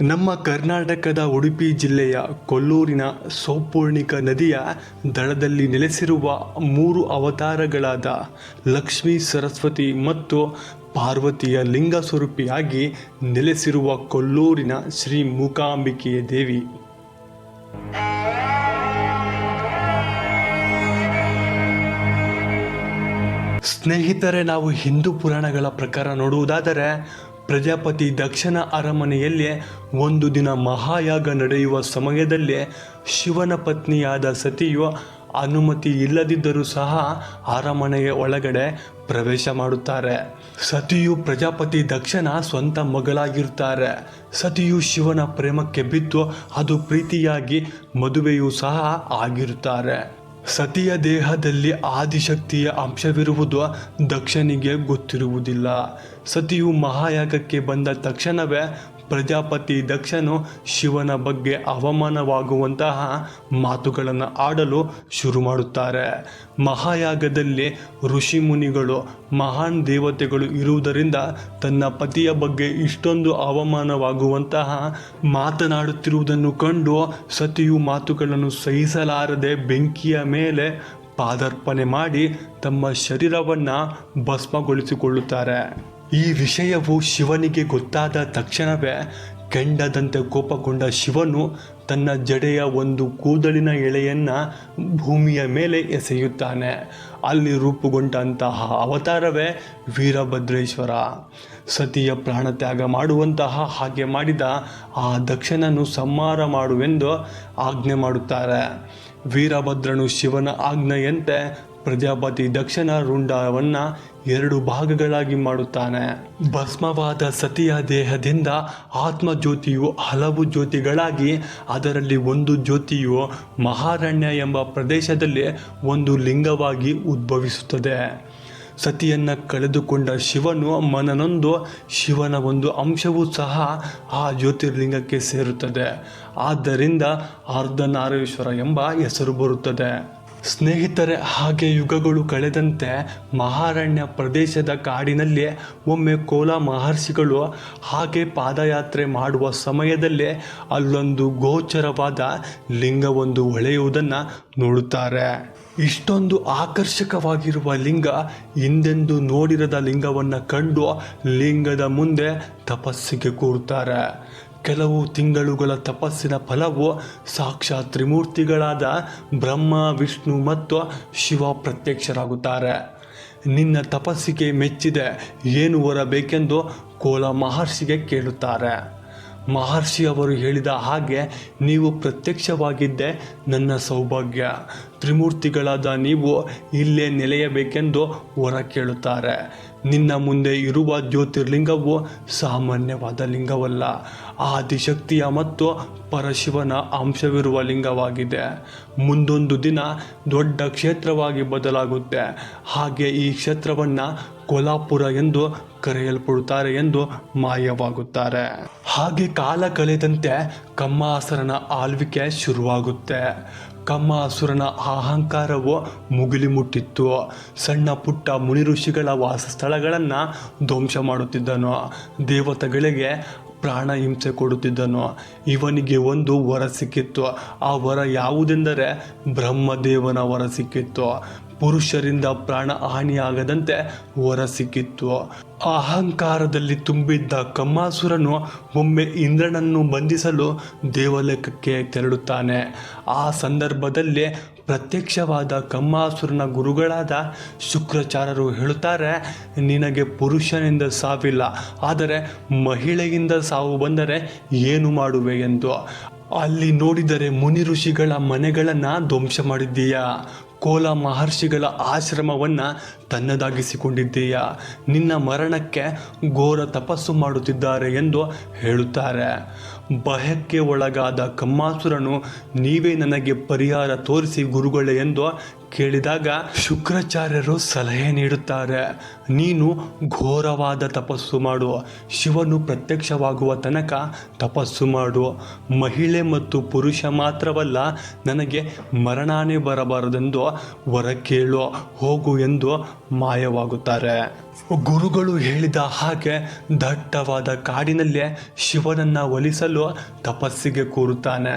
ನಮ್ಮ ಕರ್ನಾಟಕದ ಉಡುಪಿ ಜಿಲ್ಲೆಯ ಕೊಲ್ಲೂರಿನ ಸೌಪರ್ಣಿಕ ನದಿಯ ದಡದಲ್ಲಿ ನೆಲೆಸಿರುವ ಮೂರು ಅವತಾರಗಳಾದ ಲಕ್ಷ್ಮೀ ಸರಸ್ವತಿ ಮತ್ತು ಪಾರ್ವತಿಯ ಲಿಂಗ ಸ್ವರೂಪಿಯಾಗಿ ನೆಲೆಸಿರುವ ಕೊಲ್ಲೂರಿನ ಶ್ರೀ ಮೂಕಾಂಬಿಕೆಯ ದೇವಿ. ಸ್ನೇಹಿತರೆ, ನಾವು ಹಿಂದೂ ಪುರಾಣಗಳ ಪ್ರಕಾರ ನೋಡುವುದಾದರೆ ಪ್ರಜಾಪತಿ ದಕ್ಷನ ಅರಮನೆಯಲ್ಲಿ ಒಂದು ದಿನ ಮಹಾಯಾಗ ನಡೆಯುವ ಸಮಯದಲ್ಲೇ ಶಿವನ ಪತ್ನಿಯಾದ ಸತಿಯು ಅನುಮತಿ ಇಲ್ಲದಿದ್ದರೂ ಸಹ ಅರಮನೆಯ ಒಳಗಡೆ ಪ್ರವೇಶ ಮಾಡುತ್ತಾರೆ. ಸತಿಯು ಪ್ರಜಾಪತಿ ದಕ್ಷನ ಸ್ವಂತ ಮಗಳಾಗಿರುತ್ತಾರೆ. ಸತಿಯು ಶಿವನ ಪ್ರೇಮಕ್ಕೆ ಬಿದ್ದು ಅದು ಪ್ರೀತಿಯಾಗಿ ಮದುವೆಯೂ ಸಹ ಆಗಿರುತ್ತಾರೆ. ಸತಿಯ ದೇಹದಲ್ಲಿ ಆದಿಶಕ್ತಿಯ ಅಂಶವಿರುವುದು ದಕ್ಷನಿಗೆ ಗೊತ್ತಿರುವುದಿಲ್ಲ. ಸತಿಯು ಮಹಾಯಾಗಕ್ಕೆ ಬಂದ ತಕ್ಷಣವೇ ಪ್ರಜಾಪತಿ ದಕ್ಷನು ಶಿವನ ಬಗ್ಗೆ ಅವಮಾನವಾಗುವಂತಹ ಮಾತುಗಳನ್ನು ಆಡಲು ಶುರು ಮಾಡುತ್ತಾರೆ. ಮಹಾಯಾಗದಲ್ಲಿ ಋಷಿ ಮುನಿಗಳು, ಮಹಾನ್ ದೇವತೆಗಳು ಇರುವುದರಿಂದ ತನ್ನ ಪತಿಯ ಬಗ್ಗೆ ಇಷ್ಟೊಂದು ಅವಮಾನವಾಗುವಂತಹ ಮಾತನಾಡುತ್ತಿರುವುದನ್ನು ಕಂಡು ಸತಿಯು ಮಾತುಗಳನ್ನು ಸಹಿಸಲಾರದೆ ಬೆಂಕಿಯ ಮೇಲೆ ಪಾದಾರ್ಪಣೆ ಮಾಡಿ ತಮ್ಮ ಶರೀರವನ್ನು ಭಸ್ಮಗೊಳಿಸಿಕೊಳ್ಳುತ್ತಾರೆ. ಈ ವಿಷಯವು ಶಿವನಿಗೆ ಗೊತ್ತಾದ ತಕ್ಷಣವೇ ಕೆಂಡದಂತೆ ಕೋಪಗೊಂಡ ಶಿವನು ತನ್ನ ಜಡೆಯ ಒಂದು ಕೂದಲಿನ ಎಳೆಯನ್ನು ಭೂಮಿಯ ಮೇಲೆ ಎಸೆಯುತ್ತಾನೆ. ಅಲ್ಲಿ ರೂಪುಗೊಂಡಂತಹ ಅವತಾರವೇ ವೀರಭದ್ರೇಶ್ವರ. ಸತಿಯ ಪ್ರಾಣತ್ಯಾಗ ಮಾಡುವಂತಹ ಹಾಗೆ ಮಾಡಿದ ಆ ದಕ್ಷನನ್ನು ಸಂಹಾರ ಮಾಡುವೆಂದು ಆಜ್ಞೆ ಮಾಡುತ್ತಾರೆ. ವೀರಭದ್ರನು ಶಿವನ ಆಜ್ಞೆಯಂತೆ ಪ್ರಜಾಪತಿ ದಕ್ಷನ ರುಂಡವನ್ನು ಎರಡು ಭಾಗಗಳಾಗಿ ಮಾಡುತ್ತಾನೆ. ಭಸ್ಮವಾದ ಸತಿಯ ದೇಹದಿಂದ ಆತ್ಮಜ್ಯೋತಿಯು ಹಲವು ಜ್ಯೋತಿಗಳಾಗಿ, ಅದರಲ್ಲಿ ಒಂದು ಜ್ಯೋತಿಯು ಮಹಾರಣ್ಯ ಎಂಬ ಪ್ರದೇಶದಲ್ಲಿ ಒಂದು ಲಿಂಗವಾಗಿ ಉದ್ಭವಿಸುತ್ತದೆ. ಸತಿಯನ್ನು ಕಳೆದುಕೊಂಡ ಶಿವನು ಮನನೊಂದು, ಶಿವನ ಒಂದು ಅಂಶವೂ ಸಹ ಆ ಜ್ಯೋತಿರ್ಲಿಂಗಕ್ಕೆ ಸೇರುತ್ತದೆ. ಆದ್ದರಿಂದ ಅರ್ಧನಾರೇಶ್ವರ ಎಂಬ ಹೆಸರು ಬರುತ್ತದೆ. ಸ್ನೇಹಿತರೆ, ಹಾಗೆ ಯುಗಗಳು ಕಳೆದಂತೆ ಮಹಾರಣ್ಯ ಪ್ರದೇಶದ ಕಾಡಿನಲ್ಲಿ ಒಮ್ಮೆ ಕೋಲ ಮಹರ್ಷಿಗಳು ಹಾಗೆ ಪಾದಯಾತ್ರೆ ಮಾಡುವ ಸಮಯದಲ್ಲಿ ಅಲ್ಲೊಂದು ಗೋಚರವಾದ ಲಿಂಗವೊಂದು ಹೊಳೆಯುವುದನ್ನು ನೋಡುತ್ತಾರೆ. ಇಷ್ಟೊಂದು ಆಕರ್ಷಕವಾಗಿರುವ ಲಿಂಗ ಹಿಂದೆಂದು ನೋಡಿರದ ಲಿಂಗವನ್ನು ಕಂಡು ಲಿಂಗದ ಮುಂದೆ ತಪಸ್ಸಿಗೆ ಕೂರುತ್ತಾರೆ. ಕೆಲವು ತಿಂಗಳುಗಳ ತಪಸ್ಸಿನ ಫಲವು ಸಾಕ್ಷಾತ್ ತ್ರಿಮೂರ್ತಿಗಳಾದ ಬ್ರಹ್ಮ, ವಿಷ್ಣು ಮತ್ತು ಶಿವ ಪ್ರತ್ಯಕ್ಷರಾಗುತ್ತಾರೆ. ನಿನ್ನ ತಪಸ್ಸಿಗೆ ಮೆಚ್ಚಿದೆ, ಏನು ಹೊರಬೇಕೆಂದು ಕೋಲ ಮಹರ್ಷಿಗೆ ಕೇಳುತ್ತಾರೆ. ಮಹರ್ಷಿ ಅವರು ಹೇಳಿದ ಹಾಗೆ ನೀವು ಪ್ರತ್ಯಕ್ಷವಾಗಿದ್ದೆ ನನ್ನ ಸೌಭಾಗ್ಯ. ತ್ರಿಮೂರ್ತಿಗಳಾದ ನೀವು ಇಲ್ಲೇ ನೆಲೆಯಬೇಕೆಂದು ಹೊರ ಕೇಳುತ್ತಾರೆ. ನಿನ್ನ ಮುಂದೆ ಇರುವ ಜ್ಯೋತಿರ್ಲಿಂಗವು ಸಾಮಾನ್ಯವಾದ ಲಿಂಗವಲ್ಲ. ಆದಿಶಕ್ತಿಯ ಮತ್ತು ಪರಶಿವನ ಅಂಶವಿರುವ ಲಿಂಗವಾಗಿದೆ. ಮುಂದೊಂದು ದಿನ ದೊಡ್ಡ ಕ್ಷೇತ್ರವಾಗಿ ಬದಲಾಗುತ್ತೆ. ಹಾಗೆ ಈ ಕ್ಷೇತ್ರವನ್ನು ಕೊಲ್ಹಾಪುರ ಎಂದು ಕರೆಯಲ್ಪಡುತ್ತಾರೆ ಎಂದು ಮಾಯವಾಗುತ್ತಾರೆ. ಹಾಗೆ ಕಾಲ ಕಳೆದಂತೆ ಕಮ್ಮಾಸರನ ಆಳ್ವಿಕೆ ಶುರುವಾಗುತ್ತೆ. ಕಮ್ಮಾಸುರನ ಅಹಂಕಾರವು ಮುಗಿಲಿ ಮುಟ್ಟಿತ್ತು. ಸಣ್ಣ ಪುಟ್ಟ ಮುನಿ ಋಷಿಗಳ ವಾಸಸ್ಥಳಗಳನ್ನು ಧ್ವಂಸ ಮಾಡುತ್ತಿದ್ದನು. ದೇವತೆಗಳಿಗೆ ಪ್ರಾಣ ಹಿಂಸೆ ಕೊಡುತ್ತಿದ್ದನು. ಇವನಿಗೆ ಒಂದು ವರ ಸಿಕ್ಕಿತ್ತು. ಆ ವರ ಯಾವುದೆಂದರೆ ಬ್ರಹ್ಮದೇವನ ವರ ಸಿಕ್ಕಿತ್ತು. ಪುರುಷರಿಂದ ಪ್ರಾಣ ಹಾನಿಯಾಗದಂತೆ ವರ ಸಿಕ್ಕಿತ್ತು ಅಹಂಕಾರದಲ್ಲಿ ತುಂಬಿದ್ದ ಕಮ್ಮಾಸುರನು ಒಮ್ಮೆ ಇಂದ್ರನನ್ನು ಬಂಧಿಸಲು ದೇವಲೋಕಕ್ಕೆ ತೆರಳುತ್ತಾನೆ. ಆ ಸಂದರ್ಭದಲ್ಲಿ ಪ್ರತ್ಯಕ್ಷವಾದ ಕಮ್ಮಾಸುರನ ಗುರುಗಳಾದ ಶುಕ್ರಾಚಾರ್ಯರು ಹೇಳುತ್ತಾರೆ, ನಿನಗೆ ಪುರುಷನಿಂದ ಸಾವಿಲ್ಲ, ಆದರೆ ಮಹಿಳೆಯಿಂದ ಸಾವು ಬಂದರೆ ಏನು ಮಾಡುವೆ ಎಂದು. ಅಲ್ಲಿ ನೋಡಿದರೆ ಮುನಿ ಋಷಿಗಳ ಮನೆಗಳನ್ನು ಧ್ವಂಸ ಮಾಡಿದ್ದೀಯಾ? ಕೋಲ ಮಹರ್ಷಿಗಳ ಆಶ್ರಮವನ್ನು ತನ್ನದಾಗಿಸಿಕೊಂಡಿದ್ದೀಯಾ? ನಿನ್ನ ಮರಣಕ್ಕೆ ಘೋರ ತಪಸ್ಸು ಮಾಡುತ್ತಿದ್ದಾರೆ ಎಂದು ಹೇಳುತ್ತಾರೆ. ಭಯಕ್ಕೆ ಒಳಗಾದ ಕಮ್ಮಾಸುರನು, ನೀವೇ ನನಗೆ ಪರಿಹಾರ ತೋರಿಸಿ ಗುರುಗಳೇ ಎಂದು ಕೇಳಿದಾಗ ಶುಕ್ರಾಚಾರ್ಯರು ಸಲಹೆ ನೀಡುತ್ತಾರೆ, ನೀನು ಘೋರವಾದ ತಪಸ್ಸು ಮಾಡು, ಶಿವನು ಪ್ರತ್ಯಕ್ಷವಾಗುವ ತನಕ ತಪಸ್ಸು ಮಾಡು. ಮಹಿಳೆ ಮತ್ತು ಪುರುಷ ಮಾತ್ರವಲ್ಲ, ನನಗೆ ಮರಣಾನೇ ಬರಬಾರದೆಂದು ವರ ಕೇಳು ಹೋಗು ಎಂದು ಮಾಯವಾಗುತ್ತಾರೆ. ಗುರುಗಳು ಹೇಳಿದ ಹಾಗೆ ದಟ್ಟವಾದ ಕಾಡಿನಲ್ಲೇ ಶಿವನನ್ನು ಒಲಿಸಲು ತಪಸ್ಸಿಗೆ ಕೂರುತ್ತಾನೆ.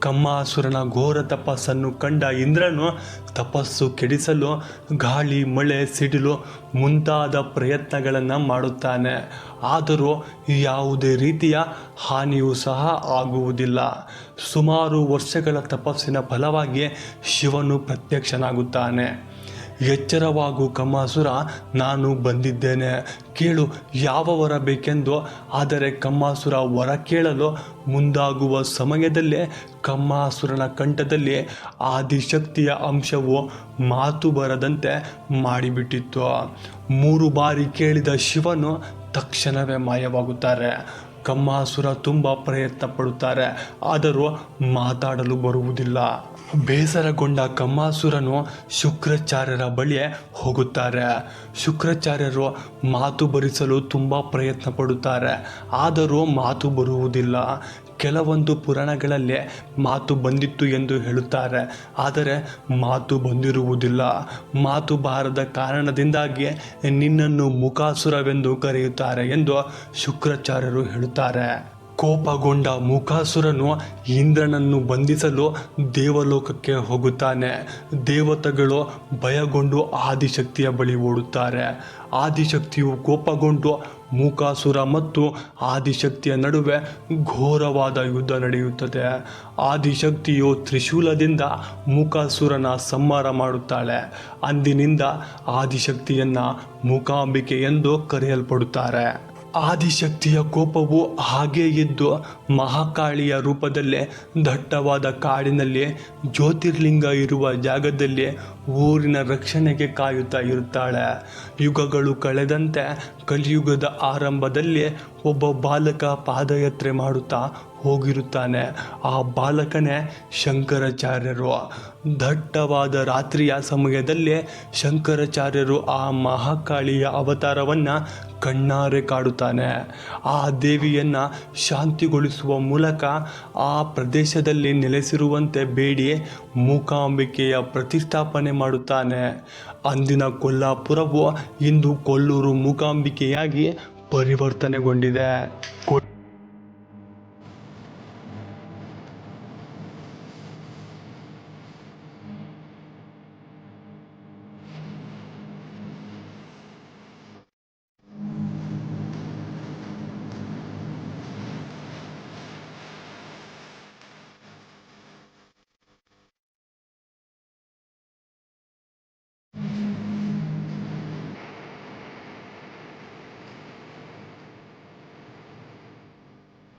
ಕಮ್ಮಾಸುರನ ಘೋರ ತಪಸ್ಸನ್ನು ಕಂಡ ಇಂದ್ರನು ತಪಸ್ಸು ಕೆಡಿಸಲು, ಗಾಳಿ, ಮಳೆ ಸಿಡಿಲು ಮುಂತಾದ ಪ್ರಯತ್ನಗಳನ್ನು ಮಾಡುತ್ತಾನೆ. ಆದರೂ ಯಾವುದೇ ರೀತಿಯ ಹಾನಿಯೂ ಸಹ ಆಗುವುದಿಲ್ಲ. ಸುಮಾರು ವರ್ಷಗಳ ತಪಸ್ಸಿನ ಫಲವಾಗಿ ಶಿವನು ಪ್ರತ್ಯಕ್ಷನಾಗುತ್ತಾನೆ. ಎಚ್ಚರವಾಗು ಕಮ್ಮಾಸುರ ನಾನು ಬಂದಿದ್ದೇನೆ. ಕೇಳು, ಯಾವ ವರ ಬೇಕೆಂದು. ಆದರೆ ಕಮ್ಮಾಸುರ ವರ ಕೇಳಲು ಮುಂದಾಗುವ ಸಮಯದಲ್ಲೇ ಕಮ್ಮಾಸುರನ ಕಂಠದಲ್ಲಿ ಆದಿಶಕ್ತಿಯ ಅಂಶವು ಮಾತು ಬರದಂತೆ ಮಾಡಿಬಿಟ್ಟಿತ್ತು. ಮೂರು ಬಾರಿ ಕೇಳಿದ ಶಿವನು ತಕ್ಷಣವೇ ಮಾಯವಾಗುತ್ತಾರೆ. ಕಮ್ಮಾಸುರ ತುಂಬ ಪ್ರಯತ್ನ ಪಡುತ್ತಾರೆ ಆದರೂ ಮಾತಾಡಲು ಬರುವುದಿಲ್ಲ. ಬೇಸರಗೊಂಡ ಕಮ್ಮಾಸುರನು ಶುಕ್ರಾಚಾರ್ಯರ ಬಳಿ ಹೋಗುತ್ತಾರೆ. ಶುಕ್ರಾಚಾರ್ಯರು ಮಾತು ಬರಿಸಲು ತುಂಬ ಪ್ರಯತ್ನ ಪಡುತ್ತಾರೆ ಆದರೂ ಮಾತು ಬರುವುದಿಲ್ಲ. ಕೆಲವೊಂದು ಪುರಾಣಗಳಲ್ಲಿ ಮಾತು ಬಂದಿತ್ತು ಎಂದು ಹೇಳುತ್ತಾರೆ. ಆದರೆ ಮಾತು ಬಂದಿರುವುದಿಲ್ಲ. ಮಾತು ಬಾರದ ಕಾರಣದಿಂದಾಗಿ ನಿನ್ನನ್ನು ಮುಖಾಸುರವೆಂದು ಕರೆಯುತ್ತಾರೆ ಎಂದು ಶುಕ್ರಾಚಾರ್ಯರು ಹೇಳುತ್ತಾರೆ. ಕೋಪಗೊಂಡ ಮುಖಾಸುರನು ಇಂದ್ರನನ್ನು ಬಂಧಿಸಲು ದೇವಲೋಕಕ್ಕೆ ಹೋಗುತ್ತಾನೆ. ದೇವತೆಗಳು ಭಯಗೊಂಡು ಆದಿಶಕ್ತಿಯ ಬಳಿ ಓಡುತ್ತಾರೆ. ಆದಿಶಕ್ತಿಯು ಕೋಪಗೊಂಡು ಮೂಕಾಸುರ ಮತ್ತು ಆದಿಶಕ್ತಿಯ ನಡುವೆ ಘೋರವಾದ ಯುದ್ಧ ನಡೆಯುತ್ತದೆ. ಆದಿಶಕ್ತಿಯು ತ್ರಿಶೂಲದಿಂದ ಮೂಕಾಸುರನ ಸಂಹಾರ ಮಾಡುತ್ತಾಳೆ. ಅಂದಿನಿಂದ ಆದಿಶಕ್ತಿಯನ್ನು ಮೂಕಾಂಬಿಕೆ ಎಂದು ಕರೆಯಲ್ಪಡುತ್ತಾರೆ. ಆದಿಶಕ್ತಿಯ ಕೋಪವು ಹಾಗೇ ಇದ್ದು ಮಹಾಕಾಳಿಯ ರೂಪದಲ್ಲೇ ದಟ್ಟವಾದ ಕಾಡಿನಲ್ಲಿ ಜ್ಯೋತಿರ್ಲಿಂಗ ಇರುವ ಜಾಗದಲ್ಲಿ ಊರಿನ ರಕ್ಷಣೆಗೆ ಕಾಯುತ್ತಾ ಇರುತ್ತಾಳೆ. ಯುಗಗಳು ಕಳೆದಂತೆ ಕಲಿಯುಗದ ಆರಂಭದಲ್ಲಿ ಒಬ್ಬ ಬಾಲಕ ಪಾದಯಾತ್ರೆ ಮಾಡುತ್ತಾ ಹೋಗಿರುತ್ತಾನೆ. ಆ ಬಾಲಕನೇ ಶಂಕರಾಚಾರ್ಯರು. ದಟ್ಟವಾದ ರಾತ್ರಿಯ ಸಮಯದಲ್ಲಿ ಶಂಕರಾಚಾರ್ಯರು ಆ ಮಹಾಕಾಳಿಯ ಅವತಾರವನ್ನು ಕಣ್ಣಾರೆ ಕಾಡುತ್ತಾನೆ. ಆ ದೇವಿಯನ್ನು ಶಾಂತಿಗೊಳಿಸುವ ಮೂಲಕ ಆ ಪ್ರದೇಶದಲ್ಲಿ ನೆಲೆಸಿರುವಂತೆ ಬೇಡಿ ಮೂಕಾಂಬಿಕೆಯ ಪ್ರತಿಷ್ಠಾಪನೆ ಮಾಡುತ್ತಾನೆ. ಅಂದಿನ ಕೊಲ್ಲಾಪುರವು ಇಂದು ಕೊಲ್ಲೂರು ಮೂಕಾಂಬಿಕೆಯಾಗಿ ಪರಿವರ್ತನೆಗೊಂಡಿದೆ.